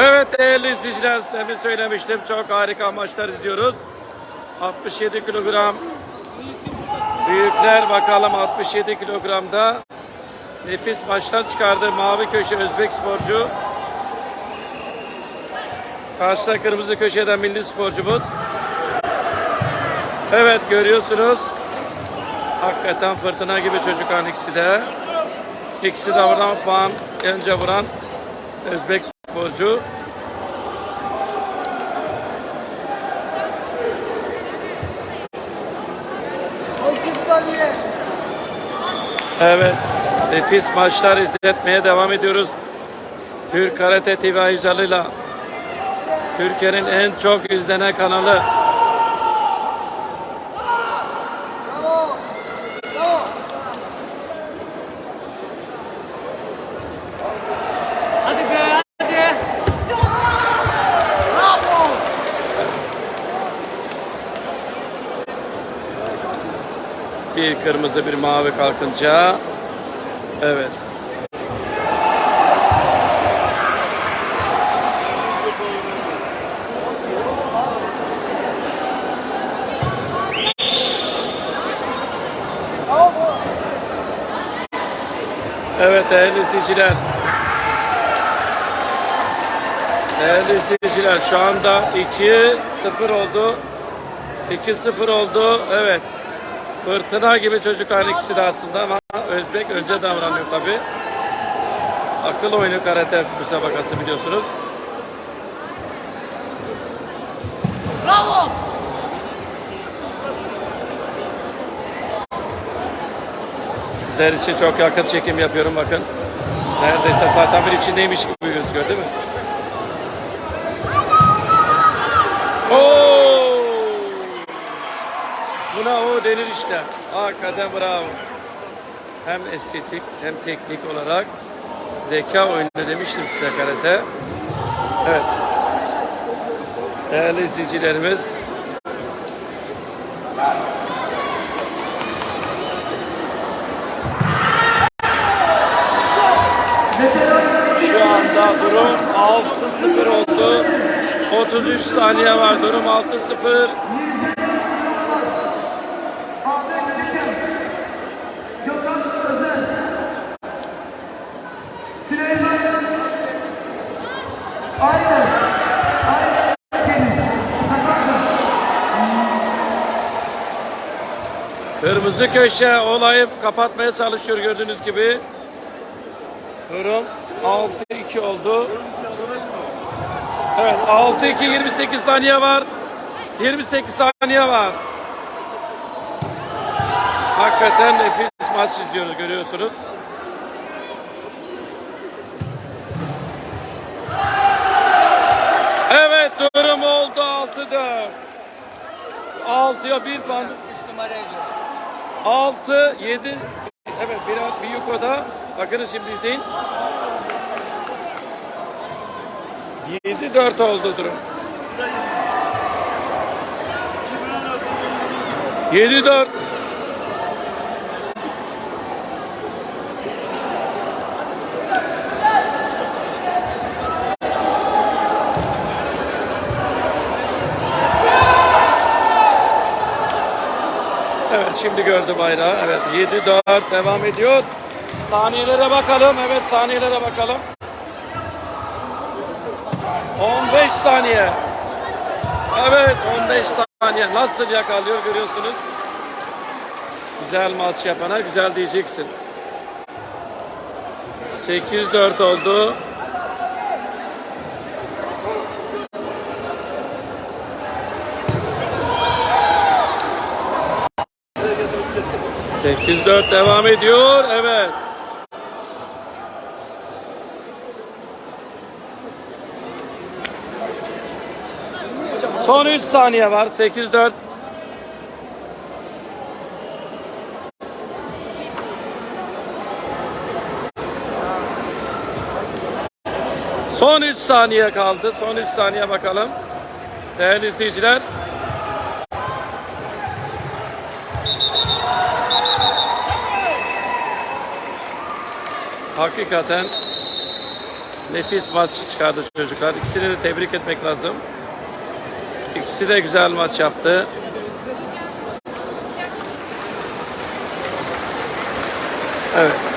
Evet değerli izleyiciler, demin söylemiştim çok harika maçlar izliyoruz. 67 kilogram büyükler bakalım 67 kilogramda nefis maçlar çıkardı. Mavi köşe Özbek sporcu. Karşıda kırmızı köşede milli sporcumuz. Evet görüyorsunuz. Hakikaten fırtına gibi çocukların ikisi de. İkisi de vuran puan önce vuran Özbek sporcu. Evet. Nefis maçlar izletmeye devam ediyoruz. Türk Karate TV ayıcalığıyla Türkiye'nin en çok izlenen kanalı. Bir kırmızı bir mavi kalkınca. Evet. Evet değerli izleyiciler. Değerli izleyiciler şu anda 2-0 oldu. 2-0 oldu. Evet. Fırtına gibi çocukların ikisi de aslında ama Özbek önce davranıyor tabi. Akıl oyunu karate müsabakası biliyorsunuz. Bravo. Sizler için çok yakın çekim yapıyorum bakın. Neredeyse tahtamir içindeymiş gibi gözüküyor değil mi? Oo! Buna o denir işte. Hakikaten bravo. Hem estetik hem teknik olarak zeka oyunu demiştim size karate. Evet. Değerli izleyicilerimiz Şu anda durum 6-0 oldu. 33 saniye var durum 6-0. Kırmızı köşe olayı kapatmaya çalışıyor gördüğünüz gibi. Durum 6-2 oldu. Evet 6-2 28 saniye var. 28 saniye var. Hakikaten nefis maç izliyoruz görüyorsunuz. Evet durum oldu 6-4. 6'ya 1 puan. 3 numaraya gidiyoruz. 6, 7, evet bir, bir yukoda. Bakınız şimdi izleyin. 7-4 oldu durum. 7-4. Şimdi gördü bayrağı. Evet 7-4 devam ediyor. Saniyelere bakalım. Evet saniyelere bakalım. 15 saniye. Evet 15 saniye. Nasıl yakalıyor görüyorsunuz. Güzel maç yapana güzel diyeceksin. 8-4 oldu. Sekiz dört devam ediyor. Evet. Son 3 saniye var. 8-4. Son 3 saniye kaldı. Son 3 saniye bakalım. Değerli izleyiciler. Hakikaten Nefis maç çıkardı çocuklar. İkisini de tebrik etmek lazım. İkisi de güzel maç yaptı. Evet.